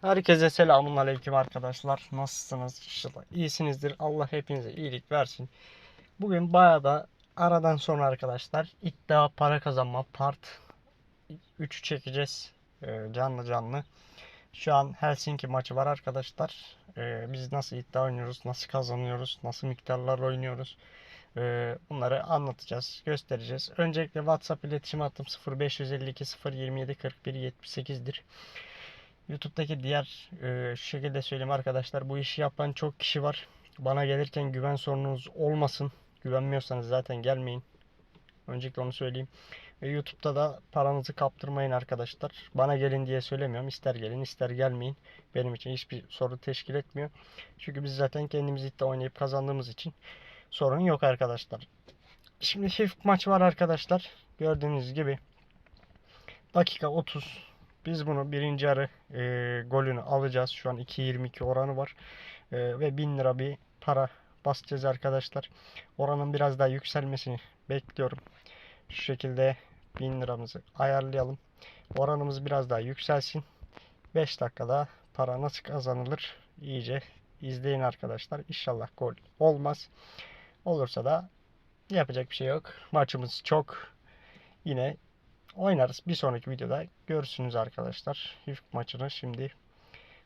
Herkese selamun aleyküm arkadaşlar. Nasılsınız? İnşallah iyisinizdir. Allah hepinize iyilik versin. Bugün bayağı da aradan sonra arkadaşlar iddia para kazanma part 3'ü çekeceğiz. Ee, canlı canlı. Şu an Helsinki maçı var arkadaşlar. Ee, biz nasıl iddia oynuyoruz, nasıl kazanıyoruz, nasıl miktarlarla oynuyoruz. Ee, bunları anlatacağız, göstereceğiz. Öncelikle WhatsApp iletişim hattım 0552 027 41 78'dir. YouTube'daki diğer e, şu şekilde söyleyeyim arkadaşlar bu işi yapan çok kişi var. Bana gelirken güven sorununuz olmasın. Güvenmiyorsanız zaten gelmeyin. Öncelikle onu söyleyeyim. Ve YouTube'da da paranızı kaptırmayın arkadaşlar. Bana gelin diye söylemiyorum. İster gelin ister gelmeyin. Benim için hiçbir sorun teşkil etmiyor. Çünkü biz zaten kendimiz iddia oynayıp kazandığımız için sorun yok arkadaşlar. Şimdi hafif maç var arkadaşlar. Gördüğünüz gibi dakika 30 biz bunu birinci yarı e, golünü alacağız. Şu an 2.22 oranı var. E, ve 1000 lira bir para basacağız arkadaşlar. Oranın biraz daha yükselmesini bekliyorum. Şu şekilde 1000 liramızı ayarlayalım. Oranımız biraz daha yükselsin. 5 dakikada para nasıl kazanılır iyice izleyin arkadaşlar. İnşallah gol olmaz. Olursa da yapacak bir şey yok. Maçımız çok. Yine oynarız. Bir sonraki videoda görürsünüz arkadaşlar. Hifk maçını şimdi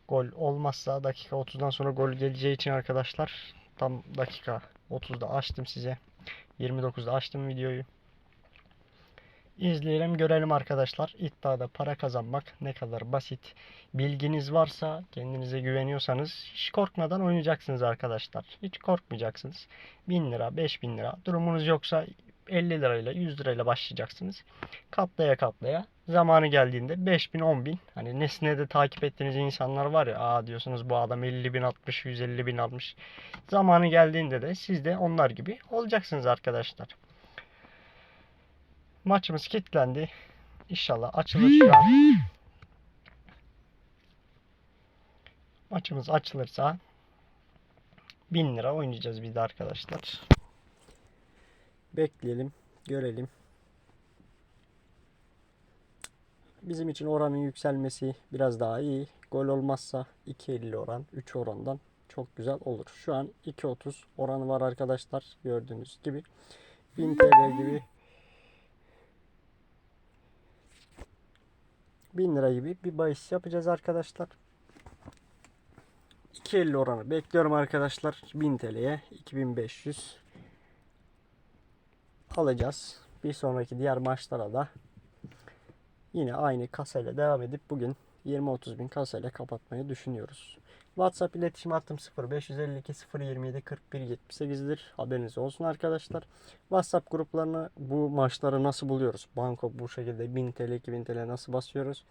gol olmazsa dakika 30'dan sonra gol geleceği için arkadaşlar tam dakika 30'da açtım size. 29'da açtım videoyu. İzleyelim görelim arkadaşlar. İddiada para kazanmak ne kadar basit. Bilginiz varsa, kendinize güveniyorsanız hiç korkmadan oynayacaksınız arkadaşlar. Hiç korkmayacaksınız. 1000 lira, 5000 lira. Durumunuz yoksa 50 lirayla 100 lirayla başlayacaksınız. Katlaya katlaya zamanı geldiğinde 5000 10000 hani nesnede takip ettiğiniz insanlar var ya aa diyorsunuz bu adam 50 bin atmış 150 bin almış. Zamanı geldiğinde de siz de onlar gibi olacaksınız arkadaşlar. Maçımız kilitlendi. İnşallah açılır şu an. Maçımız açılırsa 1000 lira oynayacağız biz de arkadaşlar. Bekleyelim, görelim. Bizim için oranın yükselmesi biraz daha iyi. Gol olmazsa 2.50 oran, 3 orandan çok güzel olur. Şu an 2.30 oranı var arkadaşlar gördüğünüz gibi. 1000 TL gibi 1000 lira gibi bir bahis yapacağız arkadaşlar. 2.50 oranı bekliyorum arkadaşlar. 1000 TL'ye 2500 alacağız. Bir sonraki diğer maçlara da yine aynı kasayla devam edip bugün 20-30 bin kasayla kapatmayı düşünüyoruz. WhatsApp iletişim hattım 0552 027 41 78'dir. Haberiniz olsun arkadaşlar. WhatsApp gruplarını bu maçları nasıl buluyoruz? Banko bu şekilde 1000 TL 2000 TL nasıl basıyoruz?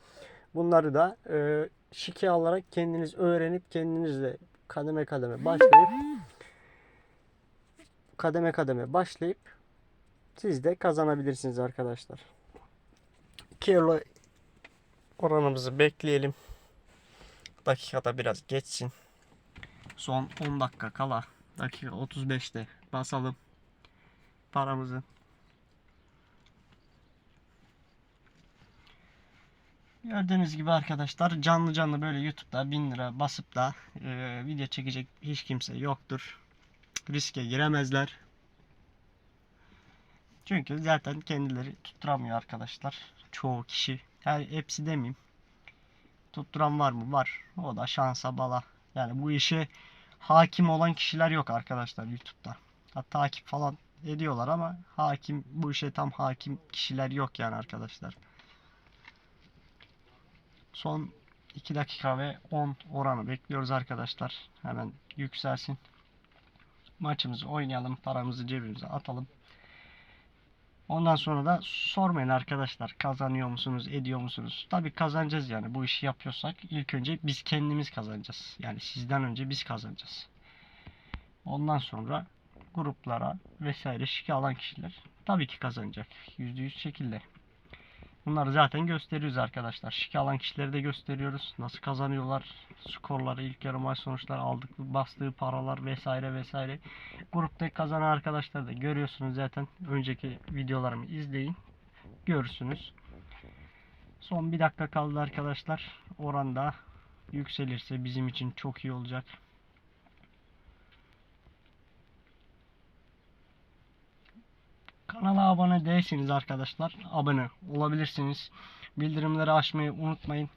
Bunları da e, şike alarak kendiniz öğrenip kendinizle kademe kademe başlayıp kademe kademe başlayıp siz de kazanabilirsiniz arkadaşlar. Kilo oranımızı bekleyelim. Dakikada biraz geçsin. Son 10 dakika kala dakika 35'te basalım paramızı. Gördüğünüz gibi arkadaşlar canlı canlı böyle YouTube'da 1000 lira basıp da e, video çekecek hiç kimse yoktur. Riske giremezler. Çünkü zaten kendileri tutturamıyor arkadaşlar. Çoğu kişi. Her hepsi demeyeyim. Tutturan var mı? Var. O da şansa bala. Yani bu işe hakim olan kişiler yok arkadaşlar YouTube'da. Ha, takip falan ediyorlar ama hakim bu işe tam hakim kişiler yok yani arkadaşlar. Son 2 dakika ve 10 oranı bekliyoruz arkadaşlar. Hemen yükselsin. Maçımızı oynayalım. Paramızı cebimize atalım. Ondan sonra da sormayın arkadaşlar kazanıyor musunuz, ediyor musunuz? Tabii kazanacağız yani bu işi yapıyorsak ilk önce biz kendimiz kazanacağız. Yani sizden önce biz kazanacağız. Ondan sonra gruplara vesaire şike alan kişiler tabii ki kazanacak. %100 şekilde. Bunları zaten gösteriyoruz arkadaşlar. Şike alan kişileri de gösteriyoruz. Nasıl kazanıyorlar, skorları, ilk yarı maç sonuçları, aldık bastığı paralar vesaire vesaire. Gruptaki kazanan arkadaşlar da görüyorsunuz zaten. Önceki videolarımı izleyin. Görürsünüz. Son bir dakika kaldı arkadaşlar. Oranda yükselirse bizim için çok iyi olacak. Kanala abone değilseniz arkadaşlar abone olabilirsiniz. Bildirimleri açmayı unutmayın.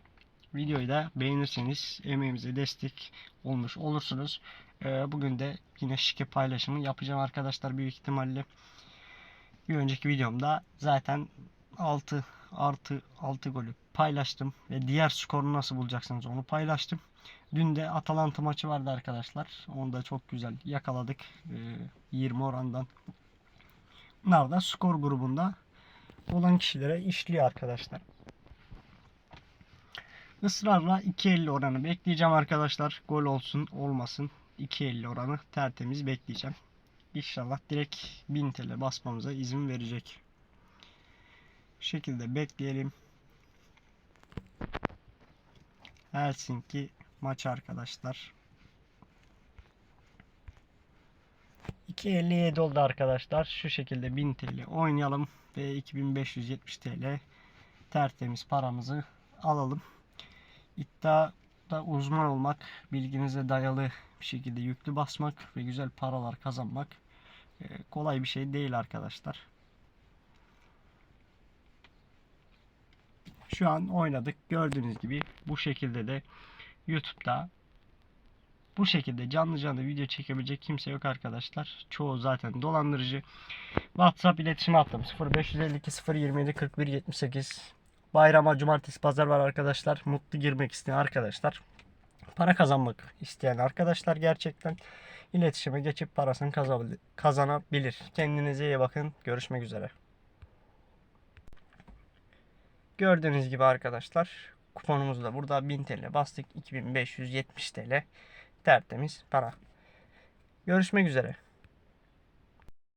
Videoyu da beğenirseniz emeğimize destek olmuş olursunuz. Ee, bugün de yine şike paylaşımı yapacağım arkadaşlar büyük ihtimalle. Bir önceki videomda zaten 6 artı 6 golü paylaştım ve diğer skoru nasıl bulacaksınız onu paylaştım. Dün de Atalanta maçı vardı arkadaşlar. Onu da çok güzel yakaladık. Ee, 20 orandan. Bunlar da skor grubunda olan kişilere işliyor arkadaşlar. Israrla 2.50 oranı bekleyeceğim arkadaşlar. Gol olsun olmasın 2.50 oranı tertemiz bekleyeceğim. İnşallah direkt 1000 TL basmamıza izin verecek. Bu şekilde bekleyelim. Helsinki maç arkadaşlar. 2.57 oldu arkadaşlar. Şu şekilde 1000 TL oynayalım ve 2570 TL tertemiz paramızı alalım. İddiada uzman olmak, bilginize dayalı bir şekilde yüklü basmak ve güzel paralar kazanmak e, kolay bir şey değil arkadaşlar. Şu an oynadık. Gördüğünüz gibi bu şekilde de YouTube'da bu şekilde canlı canlı video çekebilecek kimse yok arkadaşlar. Çoğu zaten dolandırıcı. WhatsApp iletişime attım. 0552 027 41 78. Bayrama cumartesi pazar var arkadaşlar. Mutlu girmek isteyen arkadaşlar. Para kazanmak isteyen arkadaşlar gerçekten iletişime geçip parasını kazanabilir. Kendinize iyi bakın. Görüşmek üzere. Gördüğünüz gibi arkadaşlar kuponumuz da burada 1000 TL bastık 2570 TL tertemiz para. Görüşmek üzere.